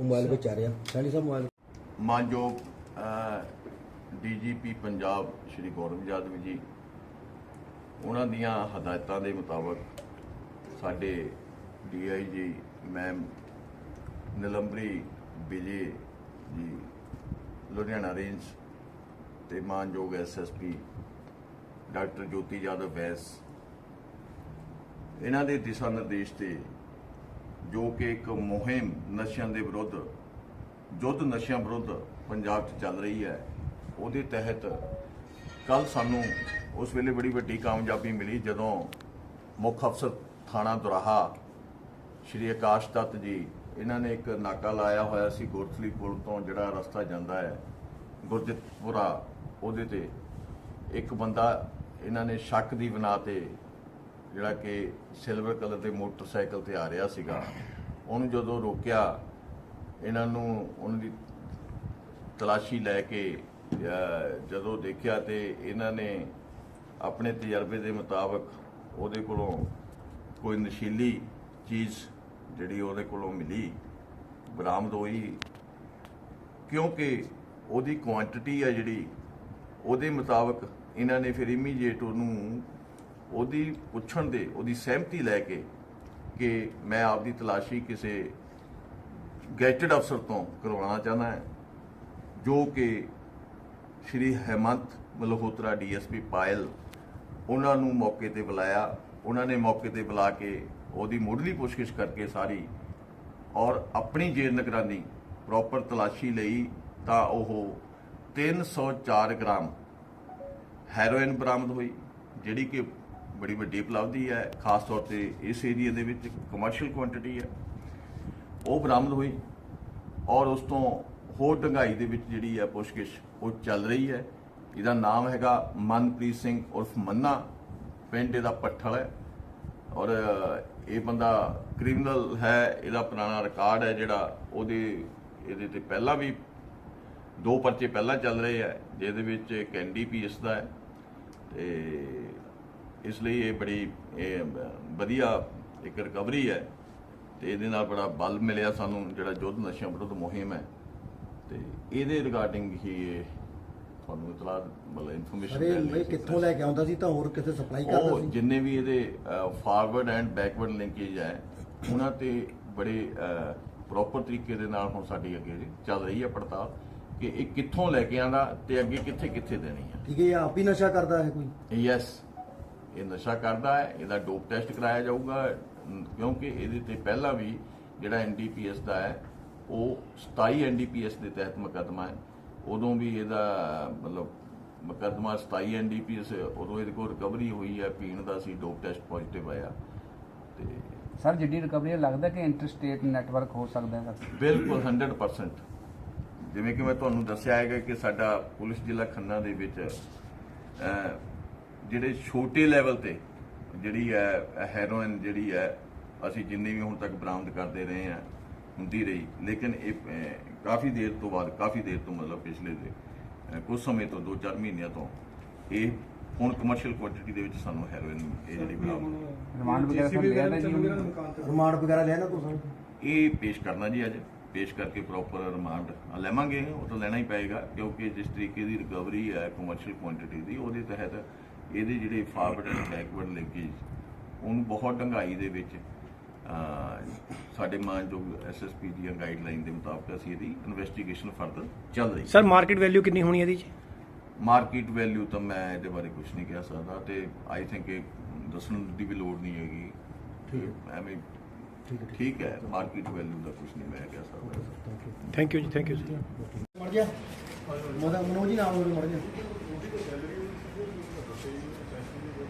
ਉਹ ਮੋਬਾਈਲ ਵਿੱਚ ਆ ਰਿਹਾ ਸੈਣੀ ਸਾਹਿਬ, ਮੋਬਾਈਲ ਮਾਨਯੋਗ ਡੀਜੀਪੀ ਪੰਜਾਬ ਸ਼੍ਰੀ ਗੌਰਵ ਯਾਦਵ ਜੀ, ਉਹਨਾਂ ਦੀਆਂ ਹਦਾਇਤਾਂ ਦੇ ਮੁਤਾਬਕ ਸਾਡੇ ਡੀਆਈਜੀ ਮੈਮ ਨਿਲੰਬਰੀ ਵਿਜੇ ਜੀ, ਲੁਧਿਆਣਾ ਰੇਂਜ ਤੇ ਮਾਨਯੋਗ ਐਸਐਸਪੀ ਡਾਕਟਰ ਜੋਤੀ ਯਾਦਵ ਵੈਸ, ਇਹਨਾਂ ਦੇ ਦਿਸ਼ਾ ਨਿਰਦੇਸ਼ ਤੇ ਜੋ ਕਿ ਇੱਕ ਮੁਹਿੰਮ ਨਸ਼ਿਆਂ ਦੇ ਵਿਰੁੱਧ ਯੁੱਧ ਨਸ਼ਿਆਂ ਵਿਰੁੱਧ ਪੰਜਾਬ 'ਚ ਚੱਲ ਰਹੀ ਹੈ। ਉਹਦੇ ਤਹਿਤ ਕੱਲ ਸਾਨੂੰ ਉਸ ਵੇਲੇ ਬੜੀ ਵੱਡੀ ਕਾਮਯਾਬੀ ਮਿਲੀ ਜਦੋਂ ਮੁੱਖ ਅਫਸਰ ਥਾਣਾ ਦੁਰਾਹਾ ਸ਼੍ਰੀ ਆਕਾਸ਼ ਦੱਤ ਜੀ, ਇਹਨਾਂ ਨੇ ਇੱਕ ਨਾਕਾ ਲਾਇਆ ਹੋਇਆ ਸੀ ਗੁਰਥਲੀ ਪੁਲ ਤੋਂ, ਜਿਹੜਾ ਰਸਤਾ ਜਾਂਦਾ ਹੈ ਗੁਰਦਿੱਤਪੁਰਾ ਉਹਦੇ ਤੇ ਇੱਕ ਬੰਦਾ ਇਹਨਾਂ ਨੇ ਸ਼ੱਕ ਦੀ ਬਣਾ ਤੇ ਜਿਹੜਾ ਕਿ ਸਿਲਵਰ ਕਲਰ ਦੇ ਮੋਟਰਸਾਈਕਲ ਤੇ ਆ ਰਿਹਾ ਸੀਗਾ, ਉਹਨੂੰ ਜਦੋਂ ਰੋਕਿਆ, ਇਹਨਾਂ ਨੂੰ ਉਹਨਾਂ ਦੀ ਤਲਾਸ਼ੀ ਲੈ ਕੇ ਜਦੋਂ ਦੇਖਿਆ ਤੇ ਇਹਨਾਂ ਨੇ ਆਪਣੇ ਤਜਰਬੇ ਦੇ ਮੁਤਾਬਕ ਉਹਦੇ ਕੋਲੋਂ ਕੋਈ ਨਸ਼ੀਲੀ ਚੀਜ਼ ਜਿਹੜੀ ਉਹਦੇ ਕੋਲੋਂ ਮਿਲੀ, ਬਰਾਮਦ ਹੋਈ, ਕਿਉਂਕਿ ਉਹਦੀ ਕੁਆਂਟੀਟੀ ਆ ਜਿਹੜੀ, ਉਹਦੇ ਮੁਤਾਬਕ ਇਹਨਾਂ ਨੇ ਫਿਰ ਇਮੀਡੀਏਟ ਉਹਨੂੰ ਉਹਦੀ ਪੁੱਛਣ ਦੇ, ਉਹਦੀ ਸਹਿਮਤੀ ਲੈ ਕੇ ਕਿ ਮੈਂ ਆਪਦੀ ਤਲਾਸ਼ੀ ਕਿਸੇ ਗੈਜਟਡ ਅਫਸਰ ਤੋਂ ਕਰਵਾਉਣਾ ਚਾਹੁੰਦਾ ਹਾਂ, ਜੋ ਕਿ ਸ਼੍ਰੀ ਹੈਮੰਤ ਮਲਹੋਤਰਾ ਡੀਐਸਪੀ ਪਾਇਲ ਉਹਨਾਂ ਨੂੰ ਮੌਕੇ ਤੇ ਬੁਲਾਇਆ। ਉਹਨਾਂ ਨੇ ਮੌਕੇ ਤੇ ਬੁਲਾ ਕੇ ਉਹਦੀ ਮੁੱਢਲੀ ਪੁੱਛਗਿੱਛ ਕਰਕੇ ਸਾਰੀ ਔਰ ਆਪਣੀ ਜੇ ਨਿਗਰਾਨੀ ਪ੍ਰੋਪਰ ਤਲਾਸ਼ੀ ਲਈ ਤਾਂ ਉਹ 304 ਗ੍ਰਾਮ ਹੈਰੋਇਨ ਬਰਾਮਦ ਹੋਈ, ਜਿਹੜੀ ਕਿ ਬੜੀ ਵੱਡੀ ਉਪਲਬਧੀ ਹੈ, ਖਾਸ ਤੌਰ ਤੇ ਇਸ ਏਰੀਆ ਦੇ ਵਿੱਚ ਕਮਰਸ਼ੀਅਲ ਕੁਆਂਟੀਟੀ ਹੈ। ਉਹ ਬਰਾਮਦ ਹੋਈ ਔਰ ਉਸ ਤੋਂ ਹੋਰ ਡੰਗਾਈ ਦੇ ਵਿੱਚ ਜਿਹੜੀ ਹੈ ਪੁੱਛਗਿੱਛ ਉਹ ਚੱਲ ਰਹੀ ਹੈ। ਇਹਦਾ ਨਾਮ ਹੈਗਾ ਮਨਪ੍ਰੀਤ ਸਿੰਘ ਉਰਫ ਮੰਨਾ, ਪਿੰਡ ਇਹਦਾ ਪੱਠਲ ਹੈ। ਔਰ ਇਹ ਬੰਦਾ ਕ੍ਰਿਮੀਨਲ ਹੈ, ਇਹਦਾ ਪੁਰਾਣਾ ਰਿਕਾਰਡ ਹੈ ਜਿਹੜਾ ਉਹਦੇ, ਇਹਦੇ ਤੇ ਪਹਿਲਾਂ ਵੀ ਦੋ ਪਰਚੇ ਪਹਿਲਾਂ ਚੱਲ ਰਹੇ ਆ ਜਿਹਦੇ ਵਿੱਚ ਇੱਕ ਐਨਡੀਪੀਐਸ ਦਾ ਹੈ। ਤੇ ਇਸ ਲਈ ਇਹ ਬੜੀ ਵਧੀਆ ਇੱਕ ਰਿਕਵਰੀ ਹੈ ਤੇ ਇਹਦੇ ਨਾਲ ਬੜਾ ਬਲ ਮਿਲਿਆ ਸਾਨੂੰ ਜਿਹੜਾ ਯੁੱਧ ਨਸ਼ਿਆਂ ਵਿਰੁੱਧ ਮੁਹਿੰਮ ਹੈ। ਤੇ ਇਹਦੇ ਰਿਗਾਰਡਿੰਗ ਹੀ ਇਹ ਤੁਹਾਨੂੰ ਇਤਲਾਹ ਮਤਲਬ ਇਨਫੋਰਮੇਸ਼ਨ ਇਹ ਕਿੱਥੋਂ ਲੈ ਕੇ ਆਉਂਦਾ ਸੀ ਤਾਂ ਹੋਰ ਕਿਤੇ ਸਪਲਾਈ ਕਰਦਾ ਸੀ? ਜਿੰਨੇ ਵੀ ਇਹਦੇ ਫਾਰਵਰਡ ਐਂਡ ਬੈਕਵਰਡ ਲਿੰਕੇਜ ਹੈ ਉਹਨਾਂ ਤੇ ਬੜੇ ਪ੍ਰੋਪਰ ਤਰੀਕੇ ਦੇ ਨਾਲ ਹੁਣ ਸਾਡੀ ਅੱਗੇ ਚੱਲ ਰਹੀ ਹੈ ਪੜਤਾਲ ਕਿ ਇਹ ਕਿੱਥੋਂ ਲੈ ਕੇ ਆਂਦਾ ਤੇ ਅੱਗੇ ਕਿੱਥੇ ਕਿੱਥੇ ਦੇਣੀ ਹੈ। ਠੀਕ ਹੈ ਇਹ ਆਪ ਹੀ ਨਸ਼ਾ ਕਰਦਾ ਹੈ ਕੋਈ? ਯੈਸ ਇਹ ਨਸ਼ਾ ਕਰਦਾ ਹੈ ਇਹਦਾ ਡੋਪ ਟੈਸਟ ਕਰਾਇਆ ਜਾਊਗਾ ਕਿਉਂਕਿ ਇਹਦੇ ਤੇ ਪਹਿਲਾਂ ਵੀ ਜਿਹੜਾ ਐਨਡੀਪੀਐਸ ਦਾ ਹੈ ਉਹ 27 ਐਨਡੀਪੀਐਸ ਦੇ ਤਹਿਤ ਮੁਕੱਦਮਾ ਹੈ। ਉਦੋਂ ਵੀ ਇਹਦਾ ਮਤਲਬ ਮੁਕੱਦਮਾ 27 ਐਨਡੀਪੀਐਸ ਉਦੋਂ ਇਹਦੇ ਕੋਲ ਰਿਕਵਰੀ ਹੋਈ ਹੈ ਪੀਣ ਦਾ ਸੀ ਡੋਪ ਟੈਸਟ ਪੋਜ਼ਿਟਿਵ ਆਇਆ। ਤੇ ਸਰ ਜਿੱਡੀ ਰਿਕਵਰੀ ਲੱਗਦਾ ਕਿ ਇੰਟਰਸਟੇਟ ਨੈਟਵਰਕ ਹੋ ਸਕਦਾ ਹੈ ਸਰ ਬਿਲਕੁਲ 100% ਜਿਵੇਂ ਕਿ ਮੈਂ ਤੁਹਾਨੂੰ ਦੱਸਿਆ ਹੈਗਾ ਕਿ ਸਾਡਾ ਪੁਲਿਸ ਜ਼ਿਲ੍ਹਾ ਖੰਨਾ ਦੇ ਵਿੱਚ ਜਿਹੜੇ ਛੋਟੇ ਲੈਵਲ ਤੇ ਜਿਹੜੀ ਹੈ ਹੈਰੋਇਨ ਜਿਹੜੀ ਹੈ ਅਸੀਂ ਜਿੰਨੀ ਵੀ ਹੁਣ ਤੱਕ ਬਰਾਮਦ ਕਰਦੇ ਰਹੇ ਹਾਂ ਹੁੰਦੀ ਰਹੀ। ਲੇਕਿਨ ਇਹ ਕਾਫੀ ਦੇਰ ਤੋਂ ਬਾਅਦ ਕਾਫੀ ਦੇਰ ਤੋਂ ਮਤਲਬ ਪਿਛਲੇ ਦੇ ਕੁਝ ਸਮੇਂ ਤੋਂ 2-4 ਮਹੀਨਿਆਂ ਤੋਂ ਇਹ ਹੁਣ ਕਮਰਸ਼ੀਅਲ ਕੁਆਂਟੀਟੀ ਦੇ ਵਿੱਚ ਸਾਨੂੰ ਹੈਰੋਇਨ ਇਹ ਜਿਹੜੀ ਬਰਾਮਦ ਰਿਮਾਂਡ ਵਗੈਰਾ ਲਿਆ ਜੀ ਰਿਮਾਂਡ ਵਗੈਰਾ ਲਿਆ ਨਾ ਤੁਸੀਂ ਇਹ ਪੇਸ਼ ਕਰਨਾ ਜੀ ਅੱਜ। ਪੇਸ਼ ਕਰਕੇ ਪ੍ਰੋਪਰ ਰਿਮਾਂਡ ਲੈਵਾਂਗੇ ਉਹ ਤਾਂ ਲੈਣਾ ਹੀ ਪਏਗਾ ਕਿਉਂਕਿ ਜਿਸ ਤਰੀਕੇ ਦੀ ਰਿਕਵਰੀ ਹੈ ਕਮਰਸ਼ੀਅਲ ਕੁਆਂਟੀਟੀ ਦੀ ਉਹਦੇ ਤਹਿਤ ਇਹਦੇ ਜਿਹੜੇ ਫਾਰਵਰਡ ਐਂਡ ਬੈਕਵਰਡ ਲਿੰਕੇਜ ਉਹਨੂੰ ਬਹੁਤ ਡੰਗਾਈ ਦੇ ਵਿੱਚ ਸਾਡੇ ਮਾਨਯੋਗ ਐਸਐਸਪੀ ਦੀਆਂ ਗਾਈਡਲਾਈਨ ਦੇ ਮੁਤਾਬਕ ਅਸੀਂ ਇਹਦੀ ਇਨਵੈਸਟੀਗੇਸ਼ਨ ਫਰਦਰ ਚੱਲ ਰਹੀ ਹੈ। ਸਰ ਮਾਰਕੀਟ ਵੈਲਿਊ ਕਿੰਨੀ ਹੋਣੀ ਇਹਦੀ? ਜੀ ਮਾਰਕੀਟ ਵੈਲਿਊ ਤਾਂ ਮੈਂ ਇਹਦੇ ਬਾਰੇ ਕੁਝ ਨਹੀਂ ਕਹਿ ਸਕਦਾ ਤੇ ਆਈ ਥਿੰਕ ਇਹ ਦੱਸਣ ਦੀ ਵੀ ਲੋੜ ਨਹੀਂ ਹੈਗੀ। ਠੀਕ ਐਵੇਂ ਠੀਕ ਹੈ ਠੀਕ ਹੈ। ਮਾਰਕੀਟ ਵੈਲਿਊ ਦਾ ਕੁਝ ਨਹੀਂ ਮੈਂ ਕਹਿ ਸਕਦਾ। Thank you thank you ji thank you ji ਮੜ ਗਿਆ। ਮੋਦਾ ਮਨੋਜ ਜੀ ਨਾਮ ਉਹਦੇ ਮੜ ਗਿਆ। പക്ഷേ ഈ ശാസ്ത്രീയ